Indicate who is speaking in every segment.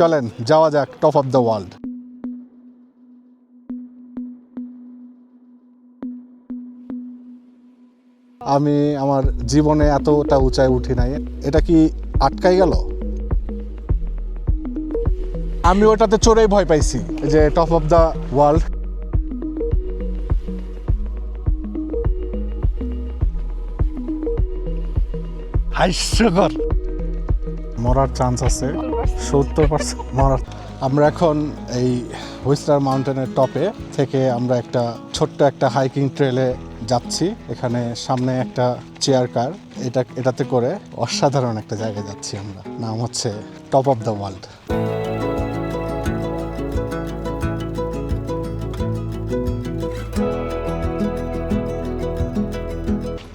Speaker 1: চলেন, যাওয়া যাক টপ অফ দ্য ওয়ার্ল্ড আমি আমার জীবনে এতটা উঁচায় উঠি নাই। এটা কি আটকাই গেল? আমি ওটাতে চড়েই ভয় পাইছি যে টপ অফ দ্য ওয়ার্ল্ড হাস্যকর। মরার চান্স আছে। সত্তর পার্সেন্ট মরার আমরা এখন এই হুইসলার মাউন্টেনের টপে থেকে আমরা একটা ছোট্ট একটা হাইকিং ট্রেলে যাচ্ছি। এখানে সামনে একটা চেয়ার কার এটা, এটাতে করে অসাধারণ একটা জায়গায় যাচ্ছি আমরা। নাম হচ্ছে টপ অফ দ্য ওয়ার্ল্ড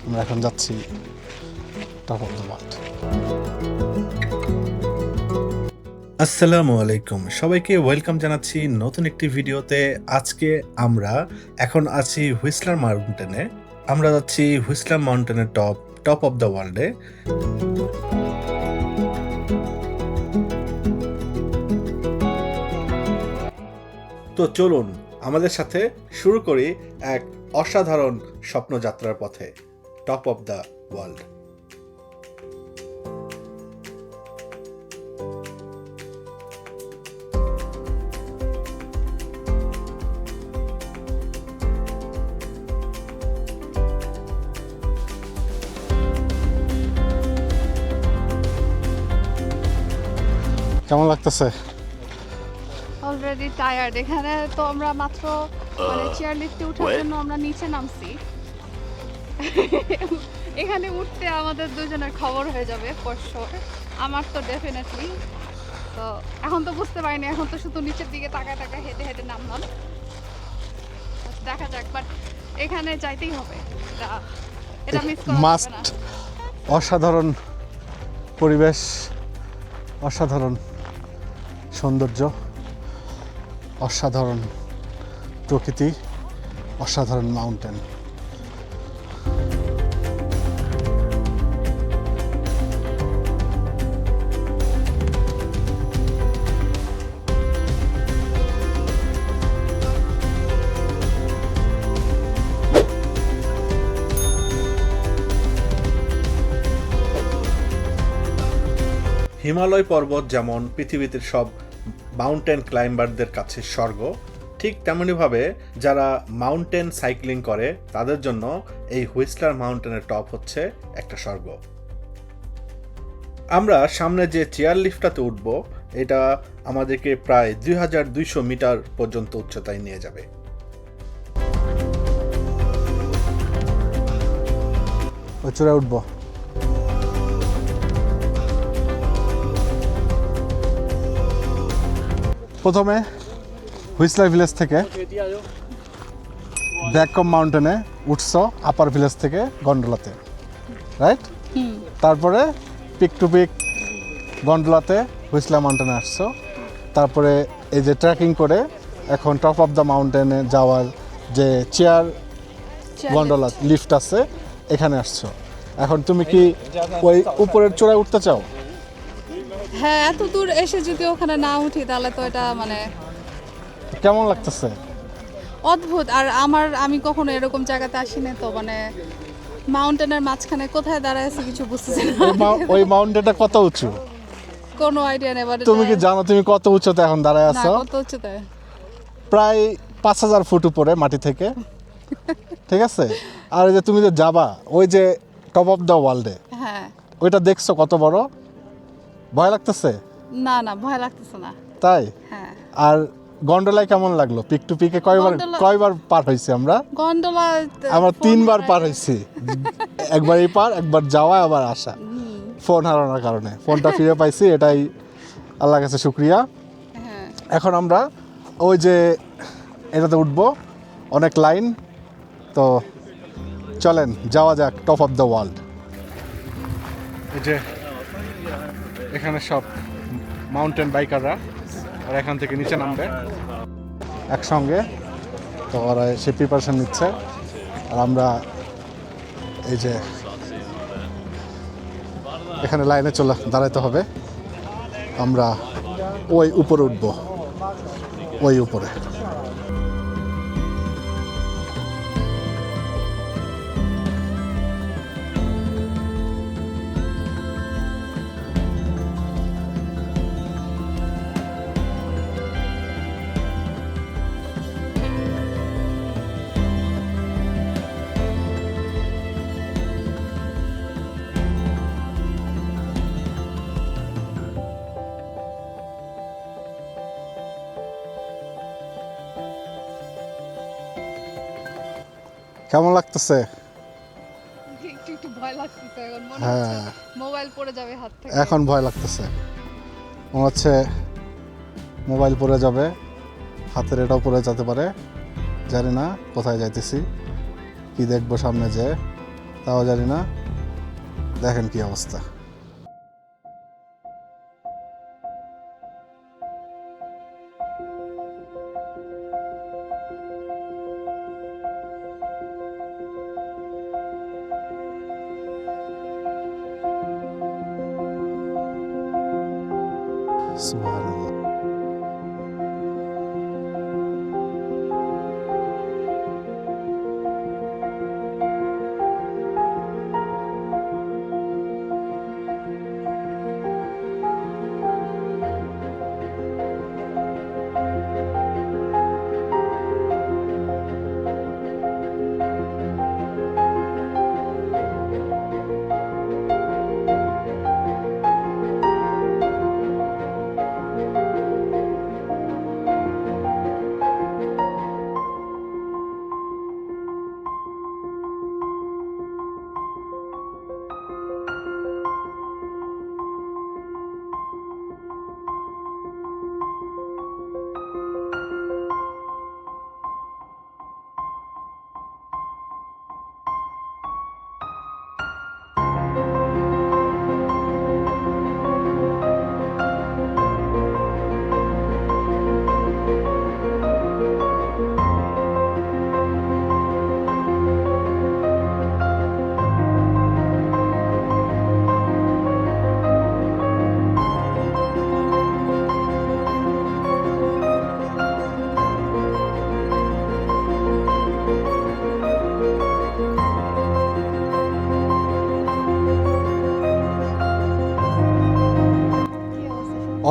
Speaker 1: আমরা এখন যাচ্ছি টপ অফ দ্য ওয়ার্ল্ড আসসালামু আলাইকুম। সবাইকে ওয়েলকাম জানাচ্ছি নতুন একটি ভিডিওতে। আজকে আমরা এখন আছি হুইসলার মাউন্টেনে। আমরা যাচ্ছি হুইসলার মাউন্টেনের টপ টপ অফ দ্য ওয়ার্ল্ডে। তো চলুন, আমাদের সাথে শুরু করি এক অসাধারণ স্বপ্নযাত্রার পথে, টপ অফ দ্য ওয়ার্ল্ড। কেমন লাগতেছে?
Speaker 2: অলরেডি টায়ার্ড এখানে তো আমরা মাত্র মানে চেয়ার লিফটে ওঠার জন্য আমরা নিচে নামছি। এখানে উঠতে আমাদের দুজনের খবর হয়ে যাবে ফর আমার তো ডেফিনেটলি তো এখন তো বুঝতে পারিনি এখন তো শুধু নিচের দিকে তাকায় তাকায় হেঁটে হেঁটে নামলাম। দেখা যাক বাট এখানে যাইতেই হবে। এটা এটা মিস করা
Speaker 1: মাস্ট
Speaker 2: না।
Speaker 1: অসাধারণ পরিবেশ অসাধারণ। সৌন্দর্য অসাধারণ প্রকৃতি অসাধারণ মাউন্টেন হিমালয় পর্বত যেমন পৃথিবীতে সব মাউন্টেন ক্লাইম্বারদের কাছে স্বর্গ। ঠিক তেমনইভাবে যারা মাউন্টেন সাইক্লিং করে, তাদের জন্য এই হুইসলার মাউন্টেনের টপ হচ্ছে একটা স্বর্গ। আমরা সামনে যে চেয়ার লিফটটাতে উঠব, এটা আমাদেরকে প্রায় দুই হাজার দুইশো মিটার পর্যন্ত উচ্চতায় নিয়ে যাবে। উঠবো। প্রথমে হুইসলার ভিলেজ থেকে ব্যাককম মাউন্টেনে উঠছো আপার ভিলেজ থেকে গন্ডোলাতে রাইট তারপরে পিক টু পিক গন্ডোলাতে হুইসলা মাউন্টেনে আসছো। তারপরে এই যে ট্রেকিং করে এখন টপ অফ দ্য মাউন্টেনে যাওয়ার যে চেয়ার গন্ডোলা লিফট আছে এখানে আসছো। এখন তুমি কি ওই উপরের চূড়ায় উঠতে চাও?
Speaker 2: হ্যাঁ এত দূর এসে যদি ওখানে না উঠি তাহলে তো এটা মানে
Speaker 1: কেমন লাগতেছে?
Speaker 2: অদ্ভুত। আর আমার আমি কখনো এরকম জায়গাতে আসিনি তো মানে মাউন্টেনের মাঝখানে কোথায় দাঁড়ায় আছে কিছু বুঝতেছি না।
Speaker 1: ওই মাউন্টেনটা কত উঁচু?
Speaker 2: কোনো আইডিয়া নেই but
Speaker 1: তুমি কি জানো তুমি কত উচ্চতে এখন দাঁড়ায় আছো
Speaker 2: কত উচ্চতায়
Speaker 1: প্রায় পাঁচ হাজার ফুট উপরে মাটি থেকে। ঠিক আছে? আর এই যে তুমি যে যাবা ওই যে টপ অফ দ্য ওয়ার্ল্ডে
Speaker 2: হ্যাঁ।
Speaker 1: ওইটা দেখছ কত বড়? ভয় লাগতেছে?
Speaker 2: না না ভয় লাগতেছে না।
Speaker 1: তাই?
Speaker 2: হ্যাঁ।
Speaker 1: আর গন্ডোলায় কেমন লাগল? পিক টু পিকে কয়বার কয়বার পার হয়েছি আমরা?
Speaker 2: গন্ডোলা
Speaker 1: আমরা তিনবার পার হয়েছি। একবার এই পার একবার যাওয়া আবার আসা। ফোন হারানোর কারণে। ফোনটা ফিরে পাইছি এটাই আল্লাহ কাছে শুক্রিয়া।
Speaker 2: হ্যাঁ।
Speaker 1: এখন আমরা ওই যে এটাতে উঠবো অনেক লাইন। তো চলেন যাওয়া যাক টপ অফ দ্য ওয়ার্ল্ড এই যে এখানে সব মাউন্টেন বাইকাররা আর এখান থেকে নিচে নামবে। একসঙ্গে তো ওরা সে প্রিপারেশন নিচ্ছে। আর আমরা এই যে এখানে লাইনে চলে, দাঁড়াইতে হবে। আমরা ওই উপরে উঠবো। ওই উপরে। কেমন লাগতেছে?
Speaker 2: একটু একটু ভয় লাগতেছে এখন মনে
Speaker 1: হ্যাঁ।
Speaker 2: হচ্ছে মোবাইল পড়ে যাবে হাত থেকে।
Speaker 1: এখন ভয় লাগতেছে। মনে হচ্ছে মোবাইল পড়ে যাবে হাতের এটাও পড়ে যেতে পারে। জানি না কোথায় যাইতেছি কি দেখব সামনে যে তাও জানি না। দেখেন কি অবস্থা।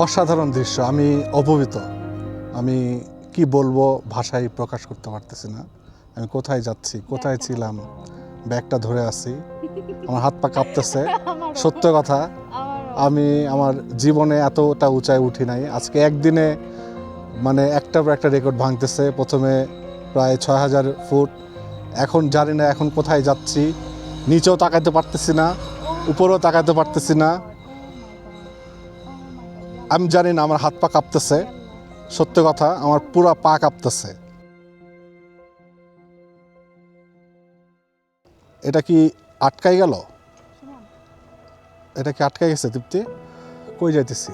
Speaker 1: অসাধারণ দৃশ্য আমি অপবিত আমি কি বলব ভাষায় প্রকাশ করতে পারতেছি না। আমি কোথায় যাচ্ছি কোথায় ছিলাম ব্যাগটা ধরে আছি। আমার হাত পা কাঁপতেছে। সত্য কথা আমি আমার জীবনে এতটা উঁচায় উঠি নাই। আজকে একদিনে মানে একটা পর একটা রেকর্ড ভাঙতেছে। প্রথমে প্রায় ছয় হাজার ফুট। এখন জানি না এখন কোথায় যাচ্ছি। নিচেও তাকাতে পারতেছি না উপরেও তাকাতে পারতেছি না। আমি জানি না আমার হাত পা কাঁপতেছে। সত্য কথা আমার পুরো পা কাঁপতেছে। এটা কি আটকাই গেল? এটা কি আটকাই গেছে তৃপ্তি কই যাইতেছি?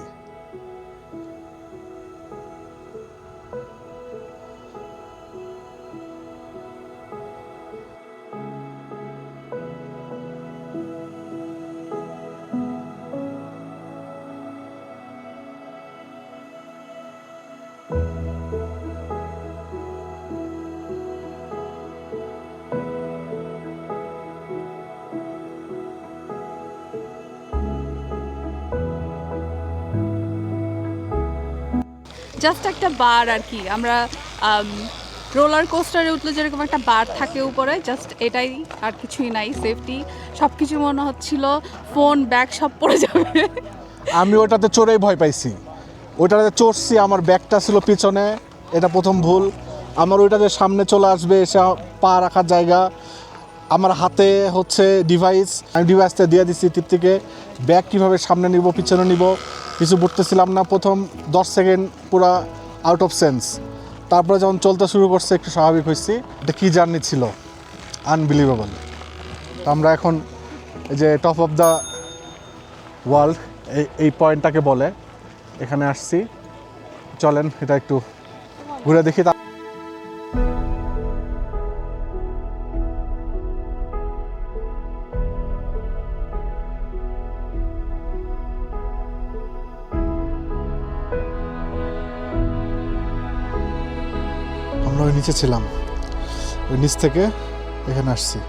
Speaker 2: জাস্ট একটা বার আর কি আমরা রোলার কোস্টারে উঠলে যেরকম একটা বার থাকে উপরে জাস্ট এটাই আর কিছুই নাই সেফটি সব কিছু মনে হচ্ছিল ফোন ব্যাগ সব পড়ে যাবে।
Speaker 1: আমি ওটাতে চড়েই ভয় পাইছি। ওইটাতে চড়ছি, আমার ব্যাগটা ছিল পিছনে, এটা প্রথম ভুল। আমার ওইটাতে সামনে চলে আসবে, এসে পা রাখার জায়গা। আমার হাতে হচ্ছে ডিভাইস আমি ডিভাইসটা দিয়ে দিচ্ছি তৃপ্তিকে। ব্যাগ কীভাবে সামনে নিব, পিছনে নিব কিছু বুঝতেছিলাম না, প্রথম দশ সেকেন্ড পুরো আউট অফ সেন্স তারপরে যখন চলতে শুরু করছে, একটু স্বাভাবিক হয়েছি এটা কী জার্নি ছিল? আনবিলিভেবল আমরা এখন এই যে টপ অফ দ্য ওয়ার্ল্ড এই এই পয়েন্টটাকে বলে, এখানে আসছি। চলেন, এটা একটু ঘুরে দেখি। নিচে ছিলাম। ওই নিচ থেকে এখানে আসছি।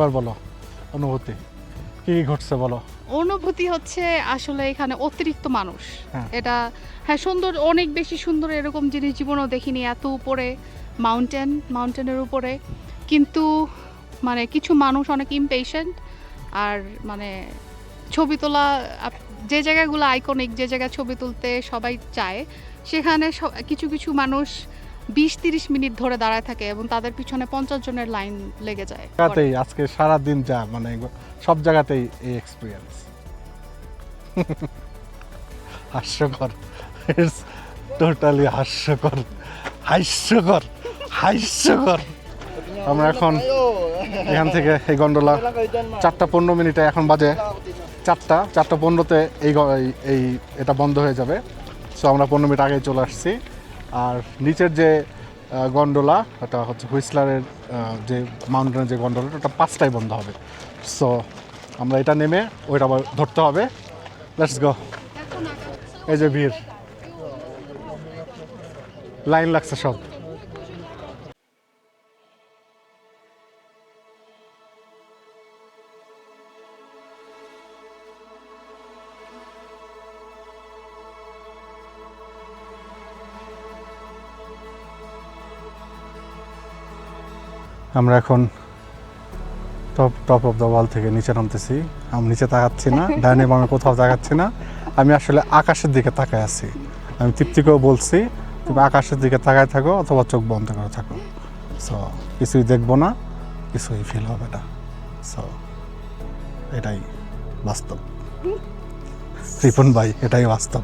Speaker 1: এবার বলো অনুভূতি কি কি ঘটছে বলো?
Speaker 2: অনুভূতি হচ্ছে আসলে এখানে অতিরিক্ত মানুষ।
Speaker 1: হ্যাঁ।
Speaker 2: এটা হ্যাঁ সুন্দর অনেক বেশি সুন্দর এরকম জিনিস জীবনও দেখিনি এত উপরে মাউন্টেন মাউন্টেনের উপরে। কিন্তু মানে কিছু মানুষ অনেক ইমপেশেন্ট আর মানে ছবি তোলা আপ- যে জায়গাগুলো আইকনিক যে জায়গায় ছবি তুলতে সবাই চায় সেখানে স- কিছু কিছু মানুষ বিশ তিরিশ মিনিট ধরে দাঁড়ায় থাকে এবং তাদের পিছনে পঞ্চাশ জনের লাইন লেগে যায়।
Speaker 1: আজকে সারা দিন যা মানে সব জায়গাতেই এই এক্সপিরিয়েন্স হাস্যকর। ইটস টোটালি হাস্যকর। হাস্যকর। হাস্যকর। আমরা এখন এখান থেকে এই গন্ডোলা চারটা পনেরো মিনিটে এখন বাজে চারটা। চারটা পনেরোতে এই এই- এটা বন্ধ হয়ে যাবে। সো আমরা পনেরো মিনিট আগেই চলে আসছি। আর নিচের যে গন্ডোলা, ওটা হচ্ছে হুইসলারের যে মাউন্টেনের যে গন্ডোলা, ওটা পাঁচটায় বন্ধ হবে। সো আমরা এটা নেমে ওইটা আবার ধরতে হবে। লেটস গো এই যে ভিড়। লাইন লাগছে সব। আমরা এখন top top of the world থেকে নিচে নামতেছি। আমি নিচে তাকাচ্ছি না ডাইনে বামে কোথাও তাকাচ্ছি না। আমি আসলে আকাশের দিকে তাকায় আছি। আমি তৃপ্তিকেও বলছি তুমি আকাশের দিকে তাকায় থাকো অথবা চোখ বন্ধ করে থাকো। সো কিছুই দেখব না কিছুই ফিল হবে না। সো এটাই বাস্তব। রিপন ভাই এটাই বাস্তব।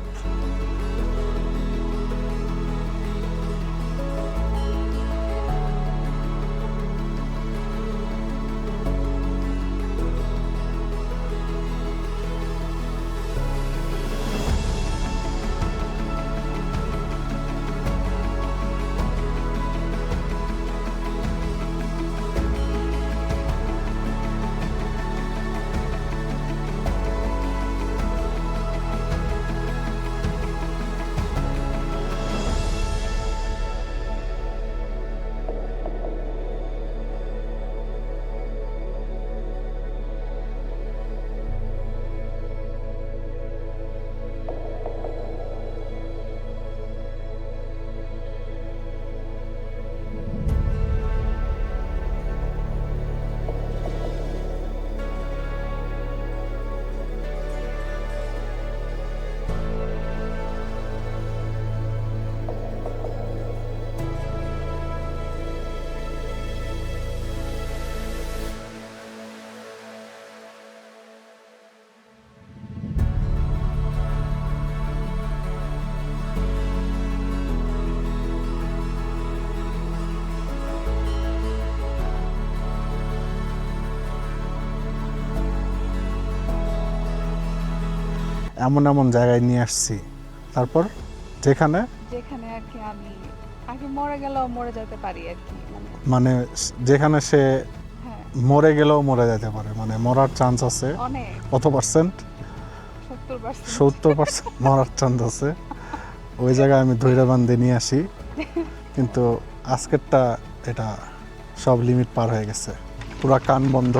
Speaker 1: এমন এমন জায়গায় নিয়ে আসছি। তারপর যেখানে
Speaker 2: যেখানে আর কি আমি আগে মরে গেলেও মরে যেতে পারি আর কি মানে
Speaker 1: মানে যেখানে সে
Speaker 2: হ্যাঁ।
Speaker 1: মরে গেলেও মরে যেতে পারে মানে মরার চান্স আছে। কত পার্সেন্ট
Speaker 2: সত্তর পার্সেন্ট
Speaker 1: সত্তর পার্সেন্ট মরার চান্স আছে। ওই জায়গায় আমি ধৈর্য বান্ধে নিয়ে আসি। কিন্তু আজকেরটা এটা সব লিমিট পার হয়ে গেছে। পুরা কান বন্ধ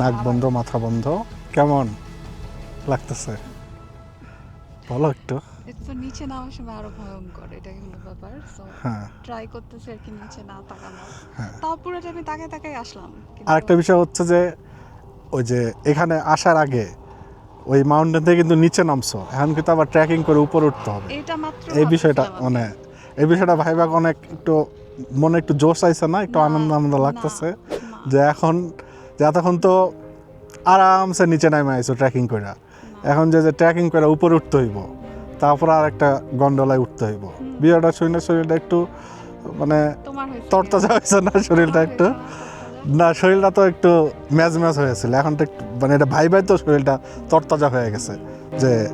Speaker 1: নাক বন্ধ মাথা বন্ধ। কেমন লাগতেছে? বলো একটু
Speaker 2: তো নিচে নামার সময় আরও ভয়ঙ্কর এটা হলো ব্যাপার। সো
Speaker 1: হ্যাঁ।
Speaker 2: ট্রাই করতেছি আর কি নিচে না তাকানো।
Speaker 1: হ্যাঁ।
Speaker 2: তাও পুরোটা আমি তাকায় তাকায় আসলাম
Speaker 1: আরেকটা বিষয় হচ্ছে যে ওই যে এখানে আসার আগে ওই মাউন্টেন থেকে কিন্তু নিচে নামছো। এখন কিন্তু আবার ট্রেকিং করে উপরে উঠতে হবে।
Speaker 2: এটা মাত্র
Speaker 1: এই বিষয়টা মানে এই বিষয়টা ভাইবাক অনেক একটু মনে একটু জোশ আইছে না? একটু আনন্দ আনন্দ লাগতেছে। যে এখন যে এতক্ষণ তো আরামসে নিচে নামে আইছো ট্রেকিং করে এখন যে যে ট্রেকিং করে উপরে উঠতে হইব তারপর আর একটা গন্ডলায় উঠতে হইব। বিষয়টা শুনে শরীরটা একটু মানে তরতাজা হয়েছে না শরীরটা একটু?
Speaker 2: না,
Speaker 1: শরীরটা তো একটু ম্যাজ ম্যাজ হয়েছিল এখন তো একটু মানে এটা ভাই ভাই তো শরীরটা তরতাজা হয়ে গেছে যে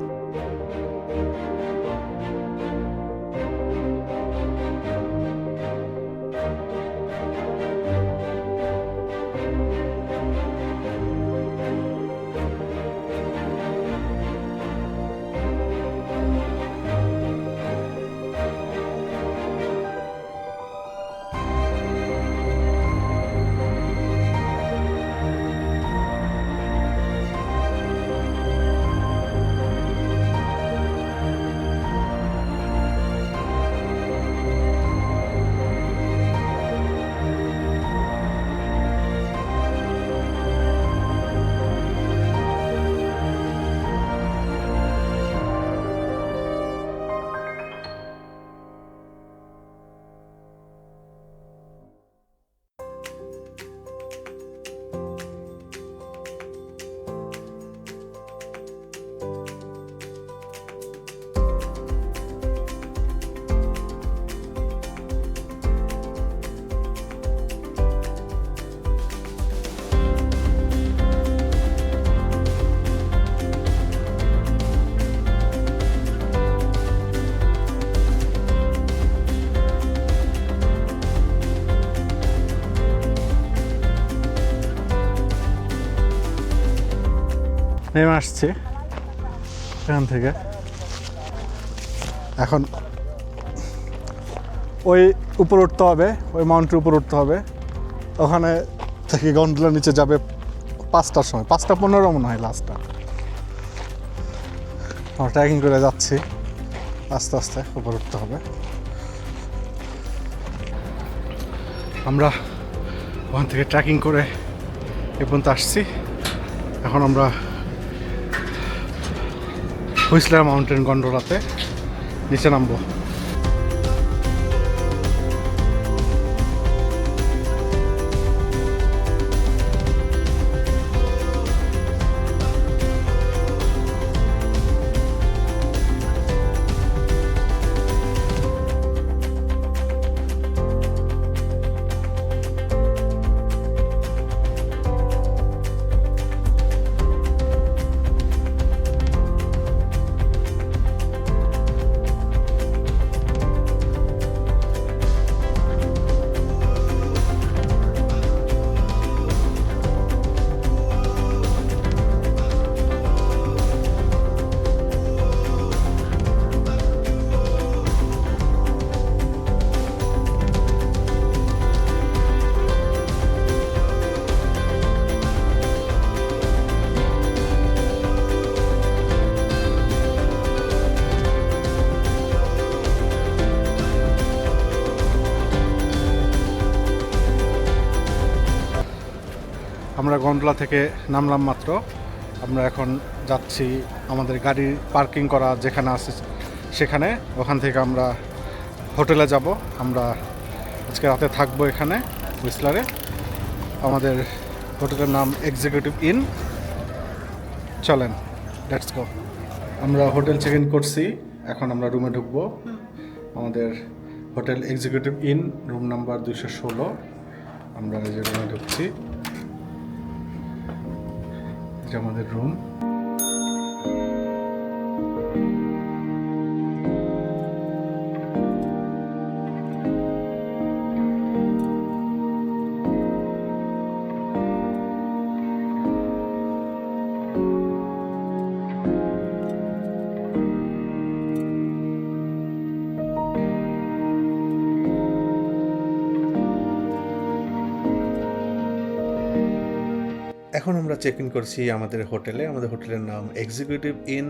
Speaker 1: নেমে আসছি এখান থেকে। এখন ওই উপর উঠতে হবে, ওই মাউন্টের উপর উঠতে হবে। ওখানে থেকে গন্ডলা নিচে যাবে পাঁচটার সময়, পাঁচটা পনেরো মনে হয় লাস্টটা আমরা ট্রেকিং করে যাচ্ছি, আস্তে আস্তে উপর উঠতে হবে। আমরা ওখান থেকে ট্রেকিং করে এ পর্যন্ত আসছি। এখন আমরা হুইসলার মাউন্টেন গন্ডোলাতে নিচে নামবো। আমরা গন্ডলা থেকে নামলাম মাত্র। আমরা এখন যাচ্ছি আমাদের গাড়ি পার্কিং করা যেখানে আছে সেখানে। ওখান থেকে আমরা হোটেলে যাব। আমরা আজকে রাতে থাকব এখানে হুইসলারে আমাদের হোটেলের নাম এক্সিকিউটিভ ইন চলেন লেটস গো আমরা হোটেল চেক ইন করছি। এখন আমরা রুমে ঢুকবো। আমাদের hotel executive inn room number দুইশো ষোলো। আমরা যে রুমে ঢুকছি। আমাদের রুম। এখন আমরা চেক ইন করছি আমাদের হোটেলে। আমাদের হোটেলের নাম এক্সিকিউটিভ ইন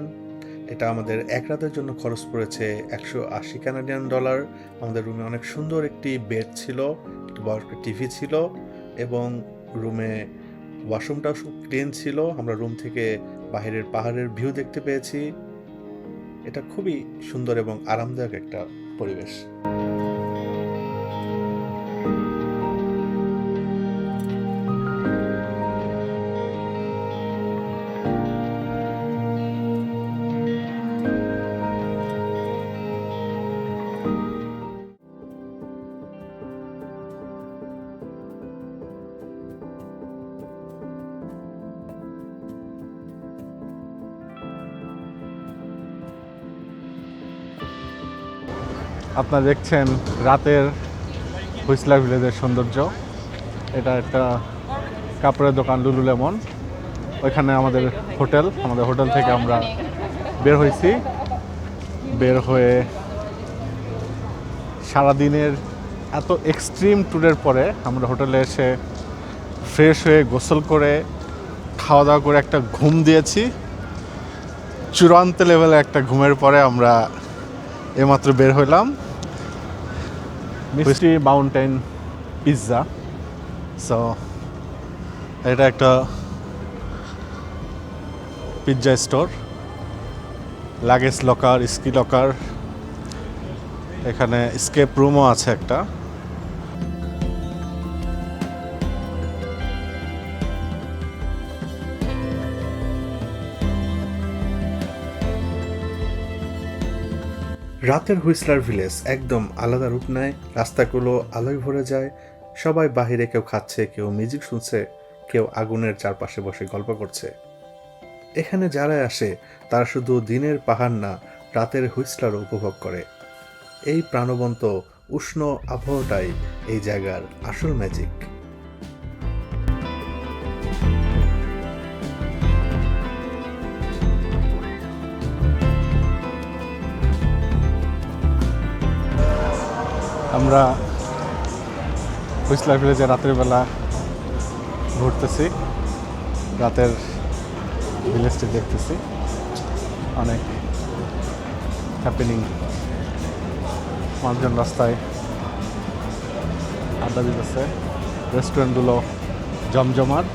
Speaker 1: এটা আমাদের এক রাতের জন্য খরচ পড়েছে একশো আশি কানাডিয়ান ডলার আমাদের রুমে অনেক সুন্দর একটি বেড ছিল বড় টিভি ছিল এবং রুমে ওয়াশরুমটাও খুব ক্লিন ছিল। আমরা রুম থেকে বাইরের পাহাড়ের ভিউ দেখতে পেয়েছি। এটা খুবই সুন্দর এবং আরামদায়ক একটা পরিবেশ।
Speaker 3: আপনারা দেখছেন রাতের হুইসলার ভিলেজের সৌন্দর্য। এটা একটা কাপড়ের দোকান লুলু লেমন ওইখানে আমাদের হোটেল আমাদের হোটেল থেকে আমরা বের হয়েছি। বের হয়ে সারাদিনের এত এক্সট্রিম ট্যুরের পরে আমরা হোটেলে এসে ফ্রেশ হয়ে গোসল করে খাওয়া দাওয়া করে একটা ঘুম দিয়েছি। চূড়ান্ত লেভেলে একটা ঘুমের পরে আমরা এমাত্র বের হইলাম। মিষ্টি মাউন্টেন পিৎজা সো এটা একটা pizza store luggage locker ski locker এখানে স্কেপ রুমও আছে একটা।
Speaker 1: রাতের হুইসলার ভিলেজ একদম আলাদা রূপ নেয়, রাস্তাগুলো আলোয় ভরে যায়, সবাই বাহিরে কেউ খাচ্ছে, কেউ মিউজিক শুনছে, কেউ আগুনের চারপাশে বসে গল্প করছে। এখানে যারা আসে, তারা শুধু দিনের পাহাড় না, রাতের হুইসলারও উপভোগ করে। এই প্রাণবন্ত, উষ্ণ আবহাওয়াটাই এই জায়গার আসল ম্যাজিক
Speaker 3: আমরা হুইসলার ভিলেজে রাতের বেলা ঘুরতেছি। রাতের ভিলেজটি দেখতেছি। অনেক হ্যাপেনিং মানুষজন রাস্তায় আড্ডা দিতেছে। রেস্টুরেন্টগুলো জমজমাট।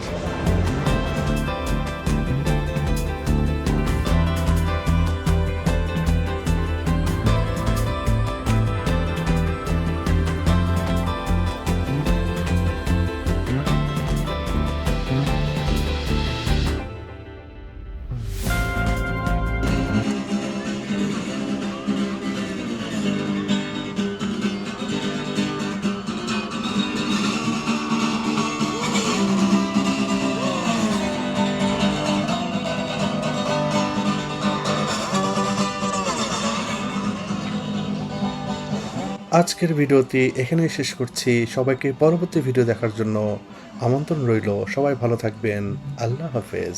Speaker 1: আজকের ভিডিওটি এখানেই শেষ করছি। সবাইকে পরবর্তী ভিডিও দেখার জন্য আমন্ত্রণ রইল। সবাই ভালো থাকবেন। আল্লাহ হাফেজ।